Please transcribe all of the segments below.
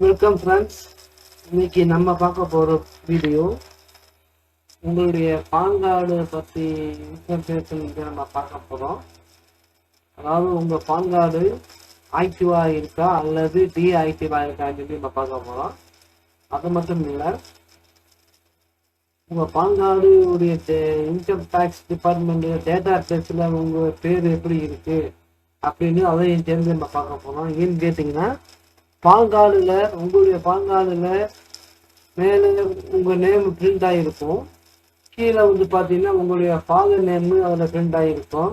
Welcome friends இன்னைக்கு நம்ம பார்க்க போகிற வீடியோ உங்களுடைய பான் கார்டு பற்றி இன்ஃபர்மேஷன் இங்கே நம்ம பார்க்க போகிறோம் அதாவது உங்கள் பான் கார்டு ஆக்டிவாக இருக்கா அல்லது டீஆக்டிவாக இருக்கான்னு சொல்லி நம்ம பார்க்க போகிறோம் அது மட்டும் இல்லை உங்கள் பான் கார்டு உடைய இன்கம் டேக்ஸ் டிபார்ட்மெண்ட் டேட்டா பேஸில் உங்கள் பேர் எப்படி இருக்குது அப்படின்னு அதையும் தெரிஞ்சு நம்ம பார்க்க போகிறோம் ஏன்னு கேட்டிங்கன்னா பான் கார்டில் உங்களுடைய பான் கார்டில் மேலே உங்கள் நேம் பிரிண்ட் ஆகிருக்கும் கீழே வந்து பார்த்தீங்கன்னா உங்களுடைய ஃபாதர் நேமு அதில் பிரிண்ட் ஆகிருக்கும்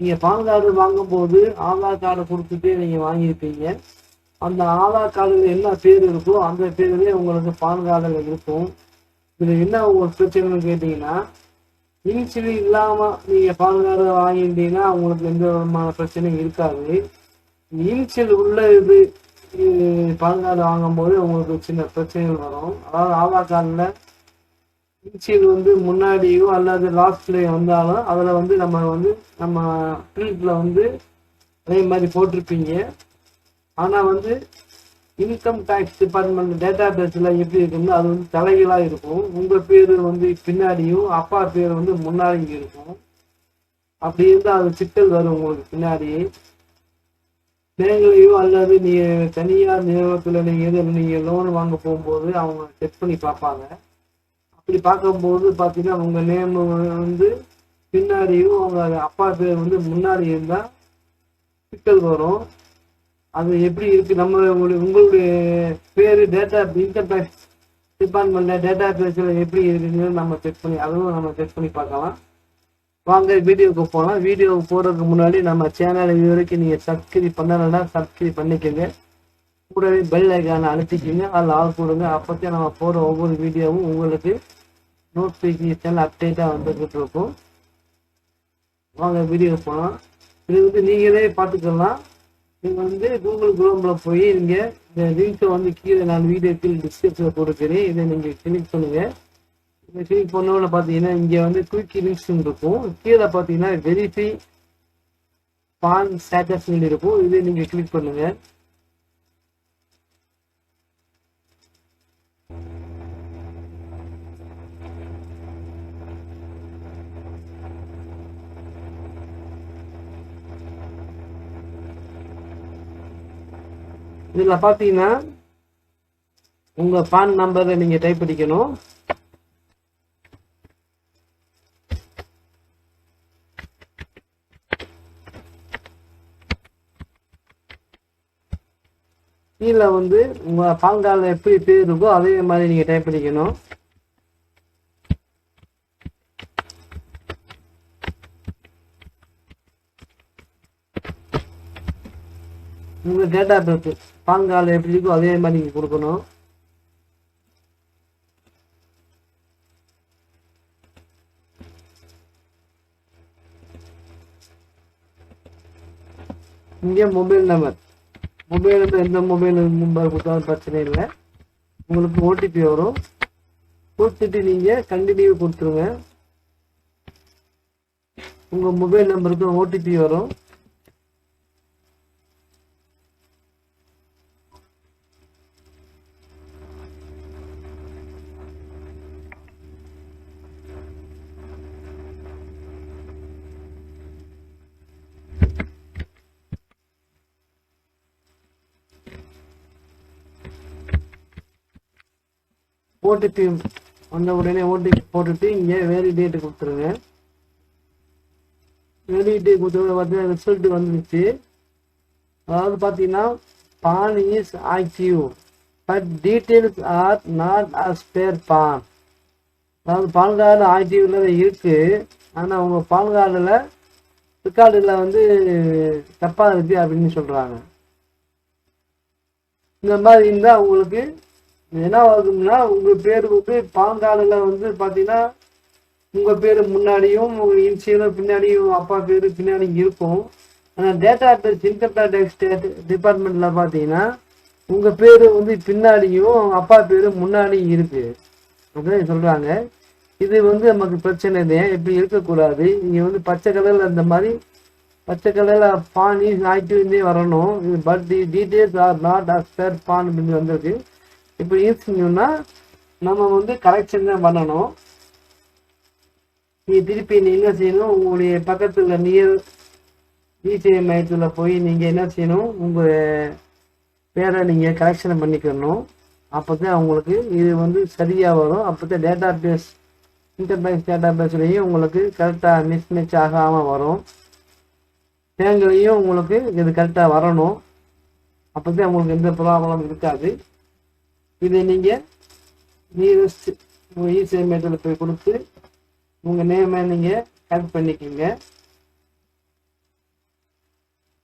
நீங்கள் பான் கார்டு வாங்கும்போது ஆதார் கார்டை கொடுத்துட்டு நீங்கள் வாங்கியிருப்பீங்க. அந்த ஆதார் கார்டில் என்ன பேர் இருக்கோ அந்த பேர்லேயே உங்களுக்கு பான் கார்டில் இருக்கும். இதில் என்ன ஒரு பிரச்சனைன்னு கேட்டிங்கன்னா இனிஷியலி இல்லாமல் நீங்கள் பான் கார்டு வாங்கிட்டீங்கன்னா உங்களுக்கு எந்த விதமான பிரச்சனையும் இருக்காது. நீச்சல் உள்ள இது பாதுகாப்பு வாங்கும்போது உங்களுக்கு சின்ன பிரச்சனைகள் வரும். அதாவது ஆதார் நீச்சல் வந்து முன்னாடியோ அல்லது லாஸ்ட்லேயோ வந்தாலும் அதில் வந்து நம்ம வந்து நம்ம பிரிண்டில் வந்து அதே மாதிரி போட்டிருப்பீங்க. ஆனால் வந்து இன்கம் டேக்ஸ் டிபார்ட்மெண்ட் டேட்டா பேஸில் எப்படி இருக்குன்னு அது வந்து தலைகளாக இருக்கும். உங்கள் பேர் வந்து பின்னாடியும் அப்பா பேர் வந்து முன்னாடியும் இருக்கும். அப்படி இருந்தால் அது சிக்கல் வரும் உங்களுக்கு பின்னாடி பேங்க்லேயோ அல்லது நீங்கள் தனியார் நிறுவனத்தில் நீங்கள் எதில் நீங்கள் லோன் வாங்க போகும்போது அவங்க செக் பண்ணி பார்ப்பாங்க. அப்படி பார்க்கும்போது பார்த்தீங்கன்னா உங்கள் நேம் வந்து பின்னாடியும் அவங்க அப்பா பேர் வந்து முன்னாடி இருந்தால் சிக்கல் வரும். அது எப்படி இருக்குது நம்ம உங்களுடைய பேர் டேட்டா இன்கம் டேக்ஸ் டிபார்ட்மெண்ட்டில் டேட்டா பேஸில் எப்படி இருக்குன்னு நம்ம செக் பண்ணி அதுவும் நம்ம செக் பண்ணி பார்க்கலாம். வாங்க வீடியோவுக்கு போகலாம் வீடியோவுக்கு போகிறதுக்கு முன்னாடி நம்ம சேனலை இது வரைக்கும் நீங்கள் சப்ஸ்கிரைப் பண்ணலைன்னா சப்ஸ்கிரைப் பண்ணிக்கோங்க. கூடவே பெல் ஐக்கானை அழுத்திக்கிங்க. அதில் ஆள் கொடுங்க அப்போத்தே நம்ம போகிற ஒவ்வொரு வீடியோவும் உங்களுக்கு நோட்டிஃபிகேஷன் அப்டேட்டாக வந்துக்கிட்டு இருக்கும். வாங்க வீடியோ போகலாம் இது வந்து நீங்களே பார்த்துக்கலாம். நீங்கள் வந்து கூகுள் குரோமில் போய் நீங்கள் இந்த லிங்க்கை வந்து கீழே நான் வீடியோ கீழே டிஸ்கிரிப்ஷனில் கொடுக்குறேன். இதை நீங்கள் கிளிக் பண்ணுங்கள் இந்த ஃபீ பொண்ணுல பார்த்தீங்கன்னா இங்கே வந்து குயிக் லிங்க்ஸ் இருக்கும். கீழே பார்த்தீங்கன்னா வெரிஃபை பான் ஸ்டேட்டஸ் இருக்கும். இதை நீங்கள் கிளிக் பண்ணுங்கள் இதில் பார்த்தீங்கன்னா உங்கள் பான் நம்பரை நீங்கள் டைப் அடிக்கணும் கீழே வந்து உங்கள் பான் கார்டில் எப்படி பேர் இருக்கோ அதே மாதிரி நீங்கள் டைப் பண்ணிக்கணும். உங்கள் டேட்டா பேர்த்து பான் கார்டில் எப்படி இருக்கோ அதே மாதிரி நீங்கள் கொடுக்கணும். இங்கே மொபைல் நம்பர் மொபைல் எந்த மொபைல் நம்பர் கொடுத்தாலும் பிரச்சனை இல்லை. உங்களுக்கு ஓடிபி வரும். கொடுத்துட்டு நீங்கள் கண்டினியூ கொடுத்துருங்க. உங்கள் மொபைல் நம்பருக்கு ஓடிபி வரும். ஓடிபி வந்த உடனே ஓடிபி போட்டுட்டு இங்கே வேலிடேட்டு கொடுத்துருங்க. வேலிடேட் கொடுத்தவங்க பார்த்தீங்கன்னா ரிசல்ட் வந்துருச்சு. அதாவது பார்த்தீங்கன்னா PAN is active but details are not as per PAN அதாவது பான் கார்டு ஆக்டிவ்ல இருக்குது ஆனால் உங்கள் பான் கார்டில் ரெக்கார்டில் வந்து தப்பாக இருக்குது அப்படின்னு சொல்கிறாங்க இந்த மாதிரி இருந்தால் உங்களுக்கு என்ன ஆகுதுன்னா உங்க பேர் வந்து பான் கார்டில் வந்து பார்த்தீங்கன்னா உங்க பேர் முன்னாடியும் உங்க இன்சியலும் பின்னாடியும் அப்பா பேர் பின்னாடி இருக்கும். ஆனால் டேட்டா பேஸ் இன்கம் டேக்ஸ் டிபார்ட்மெண்ட்ல பார்த்தீங்கன்னா உங்க பேர் வந்து பின்னாடியும் அப்பா பேர் முன்னாடியும் இருக்கு. அப்படின்னு சொல்றாங்க. இது வந்து நமக்கு பிரச்சனை இல்லை இப்படி இருக்கக்கூடாது. இங்க வந்து பச்சை கலர்ல இந்த மாதிரி பச்சை கலரில் பான் இஸ் ஆக்டிவ்னே வரணும். But the details are not as PAN அப்படின்னு வந்திருக்கு. இப்போ ஈஸிங்கன்னா நம்ம வந்து கரெக்ஷன் தான் பண்ணணும். நீ திருப்பி நீ என்ன செய்யணும்? உங்களுடைய பக்கத்தில் நியர் இசேவை மையத்தில் போய் நீங்கள் என்ன செய்யணும்? உங்கள் பேரை நீங்கள் கரெக்ஷன் பண்ணிக்கணும். அப்போ தான் உங்களுக்கு இது வந்து சரியாக வரும். அப்போ தான் டேட்டா பேஸ் இன்டர்பேஸ் டேட்டா பேஸ்லேயும் உங்களுக்கு கரெக்டாக மிஸ்மேட்ச் ஆகாமல் வரும். தேங்கலையும் உங்களுக்கு இது கரெக்டாக வரணும். அப்போ தான் உங்களுக்கு எந்த ப்ராப்ளம் இருக்காது. இதை நீங்கள் நியரஸ்ட் உங்கள் இசை மையத்தில் போய் கொடுத்து உங்கள் நேமை நீங்கள் கரெக்ட் பண்ணிக்கோங்க.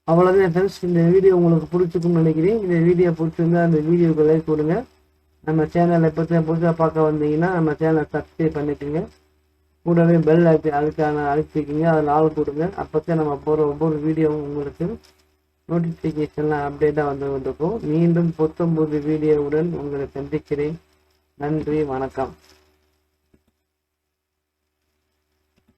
அவ்வளோதான் ஃப்ரெண்ட்ஸ் இந்த வீடியோ உங்களுக்கு பிடிச்சிக்கும்னு நினைக்கிறேன். இந்த வீடியோ பிடிச்சிருந்தா அந்த வீடியோக்கு லைக் கொடுங்க. நம்ம சேனலை பற்றி புதுசாக பார்க்க வந்தீங்கன்னா நம்ம சேனலை சப்ஸ்கிரைப் பண்ணிக்கோங்க. கூடவே பெல் அழுத்தி அதுக்கான அழுத்திக்கிங்க. அதில் ஆள் கொடுங்க. அப்போ தான் நம்ம போகிற ஒவ்வொரு வீடியோவும் உங்களுக்கு நோட்டிஃபிகேஷன்லாம் அப்டேட்டாக வந்து கொண்டிருக்கும் மீண்டும் புத்தம்புது வீடியோவுடன் உங்களை சந்திக்கிறேன். நன்றி வணக்கம்.